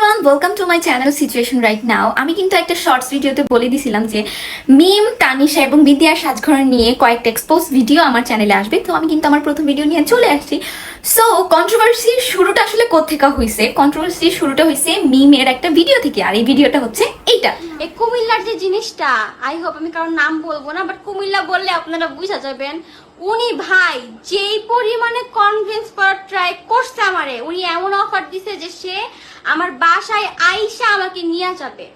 Everyone welcome to my channel situation right now আমি কিন্তু একটা শর্টস ভিডিওতে বলে দিছিলাম যে মিম তানিশা এবং বিদ্যা সাজঘর নিয়ে কয়েকটা এক্সপোজ ভিডিও আমার চ্যানেলে আসবে। তো আমি কিন্তু আমার প্রথম ভিডিও নিয়ে চলে আসছি। সো কন্ট্রোভার্সির শুরুটা আসলে কোথেকা হয়েছে কন্ট্রোভার্সির শুরুটা হয়েছে মিমের একটা ভিডিও থেকে। আর এই ভিডিওটা হচ্ছে এইটা। এই কুমিল্লার যে জিনিসটা আই হোপ আমি কারোর নাম বলব না বাট কুমিল্লা বললে আপনারা বুঝা যাবেন, উনি ভাই যেই পরিমাণে কনভিন্স করার ট্রাই করছে আমারে, উনি এমন অফার দিছে যে সে আমার বাসায় আইসা আমাকে নিয়ে যাবে।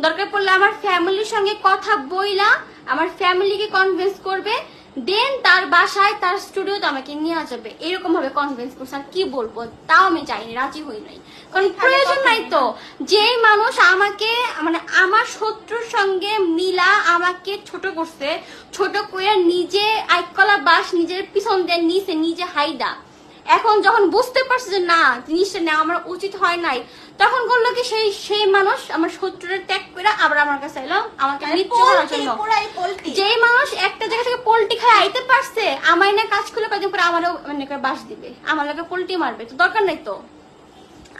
দরকার পড়লে আমার ফ্যামিলির সঙ্গে কথা বইলা আমার ফ্যামিলিকে কনভিন্স করবে দেন তার বাসায় তার স্টুডিওতে আমাকে নিয়ে যাবে। এরকম ভাবে কনভিন্স করছে। আর কি বলব? তাও আমি চাইনি রাজি হই নাই। কারণ প্রয়োজন নাই তো। যে মানুষ আমাকে মানে আমার শত্রুর সঙ্গে মিলা আমাকে ছোট করছে ছোট করে নিজে আইকলা বাস নিজের পিছন দিয়ে নিচে নিজে হাইডা। এখন যখন বুঝতে পারছে যে না জিনিসটা নেওয়া আমার উচিত হয় নাই তখন করল কি সেই সেই মানুষ আমার শত্রুরে ত্যাগ করে আবার আমার কাছে এলো আমাকে জন্য। যেই মানুষ একটা জায়গা থেকে পোল্টি খায় আইতে পারছে আমায় না কাজ করলে কয়েকদিন পরে আমারও মানে বাস দিবে আমার লোকে পোল্টি মারবে তো দরকার নাই তো।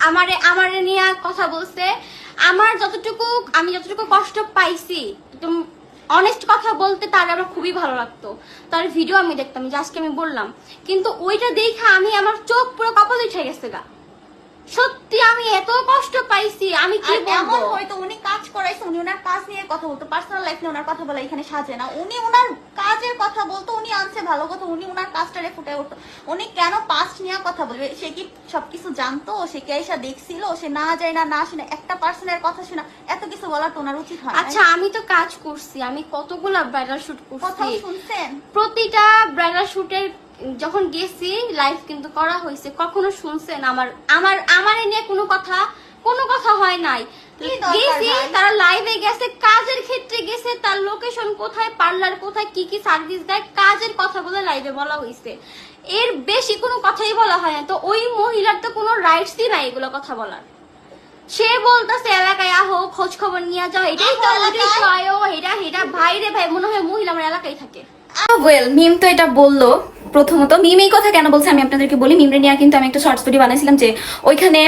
আমারে আমারে নিয়ে কথা বলছে আমার যতটুকু আমি যতটুকু কষ্ট পাইছি একদম অনেস্ট কথা বলতে তার আমার খুবই ভালো লাগতো। তার ভিডিও আমি দেখতাম যে আজকে আমি বললাম। কিন্তু ওইটা দেখে আমি আমার চোখ পুরো কপাল উঠে গেছে গা। সত্যি আমি এত আমি কি এমন হয়তো উনি কাজ করাইছে উনি ওনার কাজ নিয়ে কথা বলতো পার্সোনাল লাইফ নিয়ে ওনার কথা বলা এখানে সাজে না। উনি ওনার কাজের কথা বলতো উনি আনছে ভালো কথা উনি ওনার কাজটারে ফুটে উঠতো উনি কেন পাস্ট নিয়ে কথা বলবে? সে কি সবকিছু জানতো? সে কি এসা দেখছিল? সে না যায় না না শুনে একটা পার্সনের কথা শুনে এত কিছু বলার তো ওনার উচিত হয় আচ্ছা আমি তো কাজ করছি আমি কতগুলা ব্রাইডাল শুট করছি? শুনছেন? প্রতিটা ব্রাইডাল শুটের যখন গেছি লাইভ কিন্তু করা হয়েছে কখনো শুনছেন? আমার আমার আমার নিয়ে কোনো কথা কোনো কথা হয় নাই। গেছি? তারা লাইভে গেছে কাজের ক্ষেত্রে গেছে তার লোকেশন কোথায় পার্লার কোথায় কি কি সার্ভিস দেয় কাজের কথা বলে লাইভে বলা হয়েছে এর বেশি কোনো কথাই বলা হয় না তো ওই মহিলার তো কোনো রাইটসই নাই এগুলো কথা বলার। সে বলতেছে এলাকায় আহো খোঁজ খবর নিয়ে যাও। এটাই তো। আয়ো এটা এটা ভাই রে ভাই মনে হয় মহিলা আমার এলাকায় থাকে। ওয়েল মিম তো এটা বলল। প্রথমত মিম এই কথা কেন বলছে আমি আপনাদেরকে বলি, মিমরে নিয়ে কিন্তু আমি একটা শর্টস ভিডিও বানাইছিলাম যে ওইখানে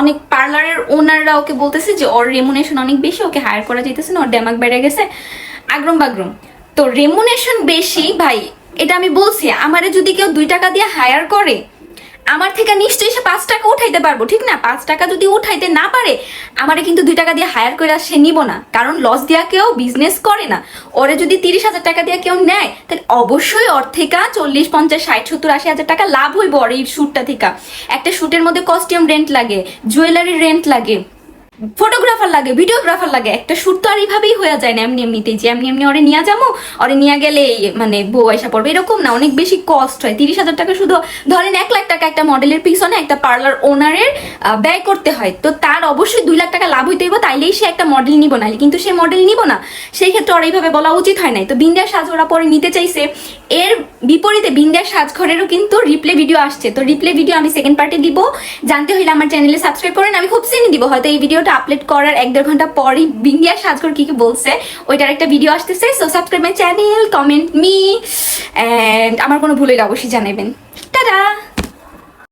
অনেক পার্লারের ওনাররা ওকে বলতেছে যে ওর রেমুনেশন অনেক বেশি, ওকে হায়ার করা যেতেছে না, ওর ড্যামাক বেড়ে গেছে, আগ্রম বাগ্রম। তো রেমুনেশন বেশি, ভাই, এটা আমি বলছি, আমারে যদি কেউ দুই টাকা দিয়ে হায়ার করে আমার থেকে নিশ্চয়ই সে পাঁচ টাকা উঠাইতে পারব, ঠিক না? পাঁচ টাকা যদি উঠাইতে না পারে, আমারে কিন্তু দুই টাকা দিয়ে হায়ার করে সে নিব না। কারণ লস দিয়া কেউ বিজনেস করে না। ওরে যদি তিরিশ হাজার টাকা দিয়ে কেউ নেয়, তাহলে অবশ্যই ওর থেকে চল্লিশ, পঞ্চাশ, ষাট, সত্তর, আশি হাজার টাকা লাভ হইব ওর এই শ্যুটটা থেকে। একটা শ্যুটের মধ্যে কস্টিউম রেন্ট লাগে জুয়েলারি রেন্ট লাগে। ফটোগ্রাফার লাগে, ভিডিওগ্রাফার লাগে। একটা শ্যুট তো আর এইভাবেই হয়ে যায় না, এমনি এমনিতেই যে এমনি এমনি ওরে নিয়ে যাব, ওরে নিয়ে গেলে মানে বউ আইসা পড়বে, এরকম না। অনেক বেশি কস্ট হয়। তিরিশ হাজার টাকা শুধু ধরেন এক লাখ টাকা একটা মডেলের পিছনে একটা পার্লার ওনারের ব্যয় করতে হয়। তো তার অবশ্যই দুই লাখ টাকা লাভ হইতে হইব, তাইলেই সে একটা মডেল নিব। না কিন্তু সে মডেল নিব না। সেই ক্ষেত্রে ওর এইভাবে বলা উচিত হয় নাই। তো বিন্দার সাজ ওরা পরে নিতে চাইছে। এর বিপরীতে বিন্দার সাজঘরেরও কিন্তু রিপ্লে ভিডিও আসছে। তো রিপ্লে ভিডিও আমি সেকেন্ড পার্টে দিব। জানতে হইলে আমার চ্যানেলে সাবস্ক্রাইব করেন। আমি খুব সিনি দিব। হয়তো এই ভিডিওটা আপলোড করার এক দেড় ঘণ্টা পরই বিন্দিয়া সাজগর কি কি বলছে, ওইটার একটা ভিডিও আসতেছে। So subscribe my channel comment me and আমার কোনো ভুল হইলে অবশ্যই জানাবেন টাটা!